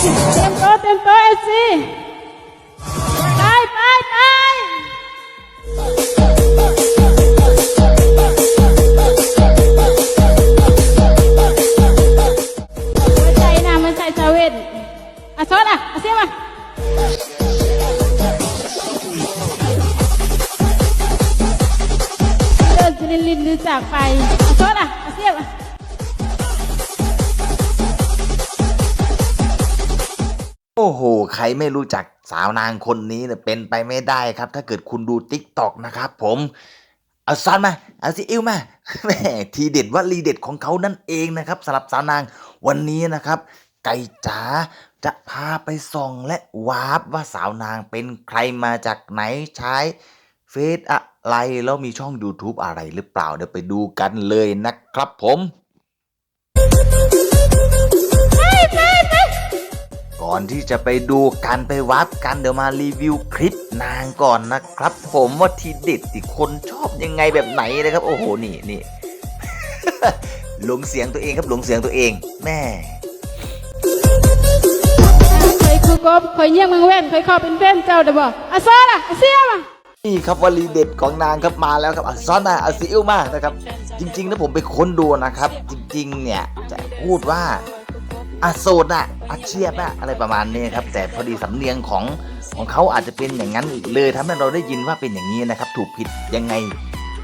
เตรียมตัวเตรียมตัวเอซีไปไปไปมันใจนะมัน โอ้โห ใครไม่รู้จักสาวนางคนนี้เนี่ยเป็นไปไม่ได้ครับ ถ้าเกิดคุณดูติ๊กตอกนะครับผม เอาซันมา เอาซิอิวมาแม่ทีเด็ดว่าลีเด็ดของเขานั่นเองนะครับสำหรับสาวนางวันนี้นะครับ ไก่จ๋าจะพาไปส่องและวาร์ปว่าสาวนางเป็นใครมาจากไหนใช้เฟซอะไรแล้วมีช่อง YouTube อะไรหรือเปล่าเดี๋ยวไปดูกันเลยนะครับผม ก่อนที่จะไปดูกันไปวับกันเดี๋ยวมารีวิวคลิปนางก่อนนะครับ ผมว่าทีเด็ดที่คนชอบยังไงแบบไหนนะครับ โอ้โหนี่นี่หลงเสียงตัวเองครับหลงเสียงตัวเองแม่เคยคือกบเคยเยี่ยงเมืองเว้นเคยเข้าเป็นเพื่อนเจ้าเดี๋ยวบอกอะซอสอะอะเสียมานี่ครับวลีเด็ดของนางครับมาแล้วครับอะซ้อนมาเอาซีอิ๊วมานะครับ จริงๆแล้วผมไปค้นดูนะครับ จริงๆเนี่ยจะพูดว่า อาโซดอะอาเชียบอะอะไรประมาณนี้ครับ แต่พอดีสำเนียงของของเขาอาจจะเป็นอย่างนั้นเลยทำให้เราได้ยินว่าเป็นอย่างนี้นะครับ ถูกผิดยังไง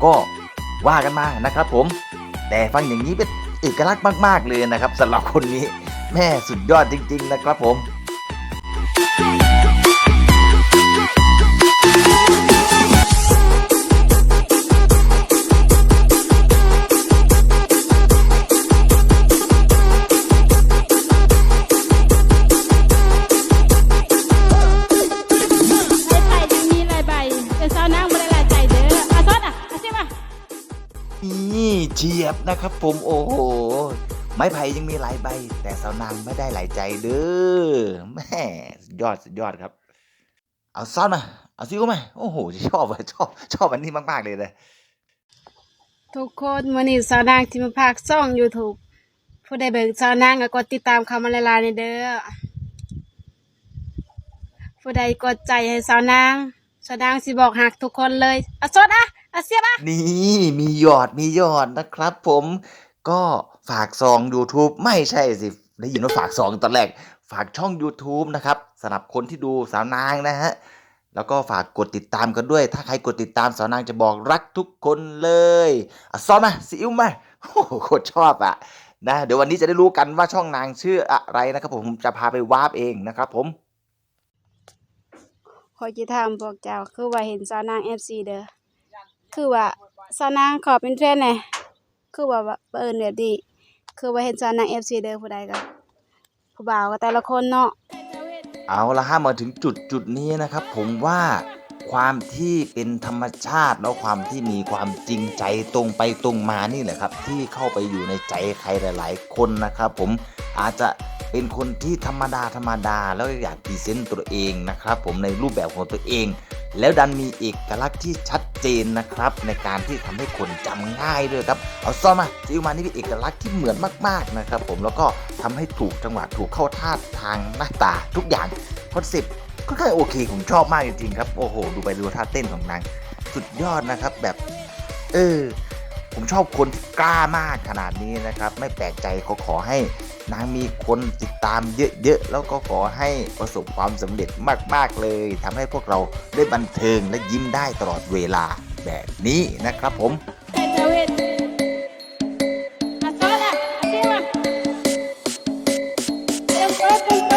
ก็ว่ากันมานะครับผม แต่ฟังอย่างนี้เป็นเอกลักษณ์มาก ๆ เลยนะครับสำหรับคนนี้แม่สุดยอดจริง ๆ นะครับผม นี่เฉียบนะครับผมโอ้โห ไม้ไผ่ยังมีหลายใบ แต่สาวนางไม่ได้หลายใจเด้อแม่ยอดสุดยอดครับ เอาซ่อนมา เอาซิวมาโอ้โหชอบชอบ ชอบอันนี้มาก ๆ เลยเลยทุกคนวันนี้สาวนางที่มาพากซ่อง YouTube ผู้ใดเบิกสาวนางก็กดติดตามคำมาลาในเด้อผู้ใดกดใจให้สาวนางสาวนางสิบอกหักทุกคนเลยอะซอสอะ อะเสียมานี่มียอดมียอดนะครับ ผมก็ฝากซอง YouTube ไม่ใช่สิได้ยินว่าฝากซองตอนแรก ฝากช่อง YouTube นะครับสำหรับคนที่ดูสาวนางนะฮะแล้วก็ฝากกดติดตามกันด้วย ถ้าใครกดติดตามสาวนางจะบอกรักทุกคนเลยอะซ้อมมาซีอิ๊วมาโอ้โหโคตรชอบอะนะเดี๋ยววันนี้จะได้รู้กันว่าช่องนางชื่ออะไรนะครับ ผมผมจะพาไปวาร์ปเองนะครับ ผมขอจะถามพวกเจ้าคือว่าเห็นสาวนาง FC เด้อ คือว่าสาวนางขอเป็นแฟนแหน่คือว่าว่าเอิ้นแบบนี้คือว่าเห็นสาวนาง FC เด้อผู้ใดก็ผู้บ่าวก็แต่ละคนเนาะ เอาละฮะมาถึงจุดจุดนี้นะครับ ผมว่าความที่เป็นธรรมชาติแล้วความที่มีความจริงใจตรงไปตรงมานี่แหละครับ ที่เข้าไปอยู่ในใจใครหลาย ๆ คนนะครับ ผมอาจจะเป็นคนที่ธรรมดาธรรมดาแล้วอยากพรีเซนต์ตัวเองนะครับ ผมในรูปแบบของตัวเอง แล้วดันมีเอกลักษณ์ที่ชัดเจนนะครับ ในการที่ทำให้คนจำง่ายด้วยครับ เอาซ้อมมาซิลมานี่เป็นเอกลักษณ์ที่เหมือนมาก ๆนะครับ ผมแล้วก็ทำให้ถูกจังหวะถูกเข้าท่าทางหน้าตาทุกอย่างคอนเซ็ปต์ค่อนข้างโอเคผมชอบมากจริงๆครับโอ้โห ดูไปดูท่าเต้นของนางสุดยอดนะครับแบบ เออ ผมชอบคนที่กล้ามากขนาดนี้นะครับ ไม่แปลกใจเขาขอให้นางมีคนติดตามเยอะๆ แล้วก็ขอให้ประสบความสำเร็จมากๆเลยทำให้พวกเราได้บันเทิงและยิ้มได้ตลอดเวลาแบบนี้นะครับผมแต่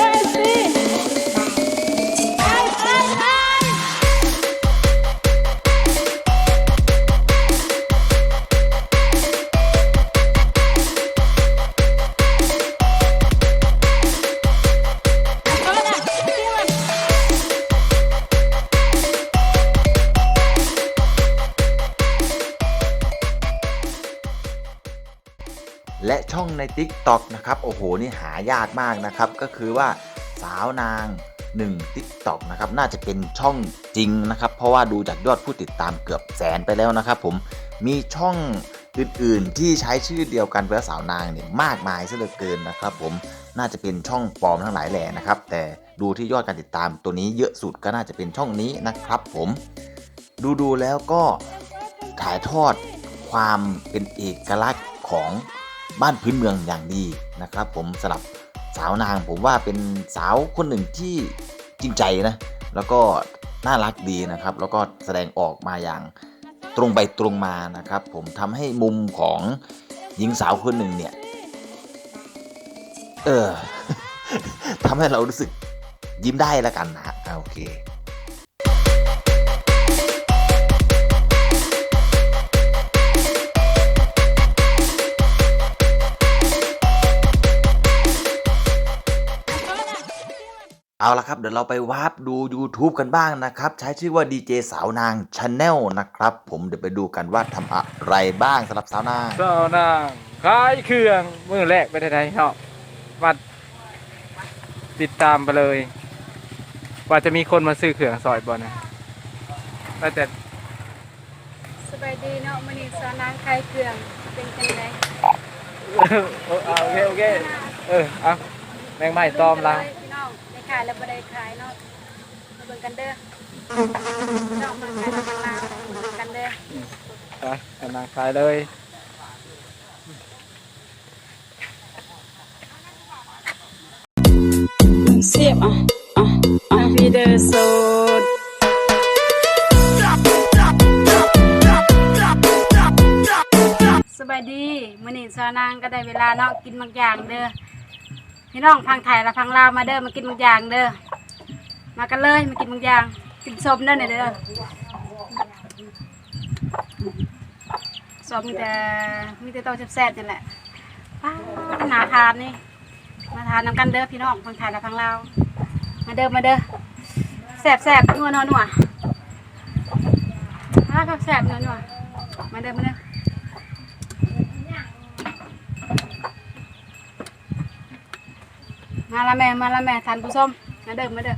และช่องใน TikTok นะครับ โอ้โห นี่หายากมากนะครับ ก็คือว่าสาวนาง1 TikTok นะครับ น่าจะเป็นช่องจริงนะครับ เพราะว่าดูจากยอดผู้ติดตามเกือบแสนไปแล้วนะครับ ผมมีช่องอื่นๆ ที่ใช้ชื่อเดียวกันเพื่อสาวนางเนี่ยมากมายซะเหลือเกินนะครับ ผมน่าจะเป็นช่องปลอมทั้งหลายแหล่นะครับ แต่ดูที่ยอดการติดตามตัวนี้เยอะสุดก็น่าจะเป็นช่องนี้นะครับ ผมดูดูๆแล้วก็ถ่ายทอดความเป็นเอกลักษณ์ของ บ้านพื้นเมืองอย่างดีนะครับ ผมสำหรับสาวนางผมว่าเป็นสาวคนหนึ่งที่จริงใจนะ แล้วก็น่ารักดีนะครับ แล้วก็แสดงออกมาอย่างตรงไปตรงมานะครับ ผมทำให้มุมของหญิงสาวคนหนึ่งเนี่ย เออทำให้เรารู้สึกยิ้มได้แล้วกันนะโอเค เอาละครับ เดี๋ยวเราไปวาร์ปดู YouTube กันบ้างนะครับ ใช้ชื่อว่า DJ สาวนางชาแนลนะครับ ผมเดี๋ยวไปดูกันว่าทำอะไรบ้างสำหรับสาวนาง เจ้านางขายเครื่องมือแรกไปไทยๆเนาะมาติดตามไปเลย ว่าจะมีคนมาซื้อเครื่องซอยบ่นะว่าแต่สบายดีเนาะมื้อนี้สาวนางขายเครื่องเป็นจังไดเออเอาโอเคโอเคเออเอาแมงไม้ตอมลังพี่น้องได้ ขายแล้วบ่ได้ขายเนาะมาเบิ่งกันเด้อพี่น้องมาขายแล้วมาลาวเบิ่งกันเด้อไปกำลังขายเลยเสียบอะอะอะวีเดอร์โซดสบายดีมื้อนี้สาวนางก็ได้เวลาเนาะกินบางอย่างเด้อ พี่น้องพังไทยและพังลาวมาเด้อมากินบางอย่างเด้อมากันเลยมากินบางอย่างกินส้มเด้อเนี่ยเด้อส้มมีแต่มีแต่โตแซ่บๆนี่แหละป้าหนาทานนี่มาทานน้ำกันเด้อพี่น้องพังไทยและพังลาวมาเด้อมาเด้อแซ่บแซ่บนัวนัวนัวมาครับแซ่บนัวนัวมาเด้อมาเด้อ มาละแม่มาละแม่ทานผู้ชมมาเด้อมาเด้อ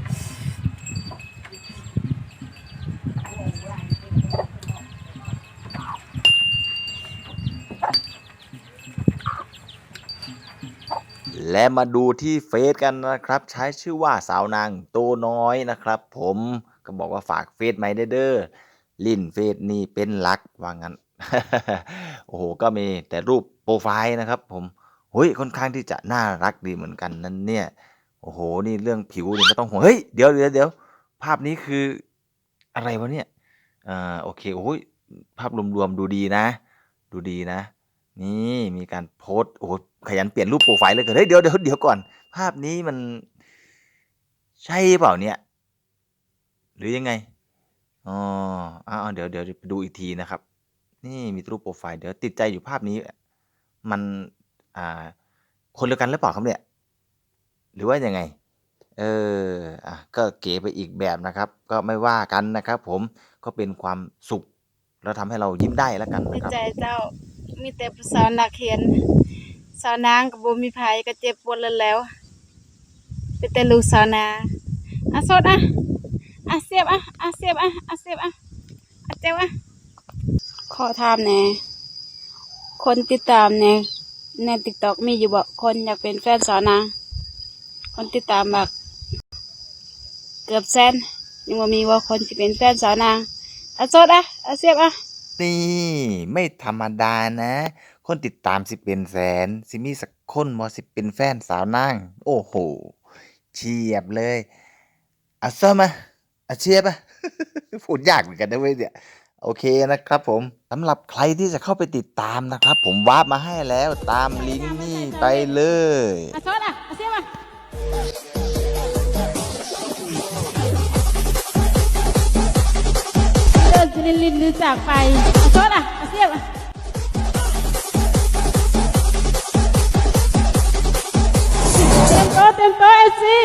และมาดูที่เฟซกันนะครับ ใช้ชื่อว่าสาวนางโตน้อยนะครับ ผมก็บอกว่าฝากเฟซไหมเด้อลินเฟซนี่เป็นลักว่างั้น โอ้โห ก็มีแต่รูปโปรไฟล์นะครับผม เฮ้ยค่อนข้างที่จะน่ารักดีเหมือนกันนั่นเนี่ยโอ้โหนี่เรื่องผิวนี่ไม่ต้องห่วงเฮ้ยเดี๋ยวเดี๋ยวเดี๋ยวภาพนี้คืออะไรวะเนี่ยอ่าโอเคโอ้ยภาพรวมๆดูดีนะ ดูดีนะ นี่มีการโพสโอ้ขยันเปลี่ยนรูปโปรไฟล์เลยเกินเฮ้ยเดี๋ยวเดี๋ยวเดี๋ยวก่อน ภาพนี้มัน ใช่เปล่าเนี่ย หรือยังไงอ๋ออ้าวเดี๋ยวเดี๋ยวไปดูอีกทีนะครับ นี่มีรูปโปรไฟล์เดี๋ยวติดใจอยู่ภาพนี้ มัน อ่า คนเดียวกันหรือเปล่าครับเนี่ย หรือว่ายังไง เอออะก็เก๋ไปอีกแบบนะครับ ก็ไม่ว่ากันนะครับผม ก็เป็นความสุข แล้วทำให้เรายิ้มได้แล้วกันดีนะครับ ใจเจ้า มีแต่ผู้สาวนักเขียน สาวนางกับบ่มีภัยก็เจ็บปวดแล้วแล้วเป็นแต่ลูกสาวนาอะสดอะอะเสียบอะอะเสียบอะอะเสียบอะอะเจ็บอะขอถามแหน่คนติดตามใน ใน TikTok มีอยู่บ่คนอยากเป็นแฟนสาวนางคนติดตามแบบเกือบแสนยังบ่มีว่าคนสิเป็นแฟนสาวนางอะสดอะอะเสียบอะนี่ ไม่ธรรมดานะ คนติดตามสิเป็นแสน สิมีสักคนมอสิเป็นแฟนสาวนาง โอ้โหเฉียบเลยอะซ้อมมาอะเชียบอะพูดยากเหมือนกันนะเว้ยเนี่ย โอเคนะครับผมสำหรับใครที่จะเข้าไปติดตามนะครับ ผมวาร์ปมาให้แล้วตามลิงก์นี่ไปเลยอะซอสอะอะเสียบอะเลิกลินลินลินจากไปอะซอสอะอะเสียบอะเต็มโตเต็มโตเอซี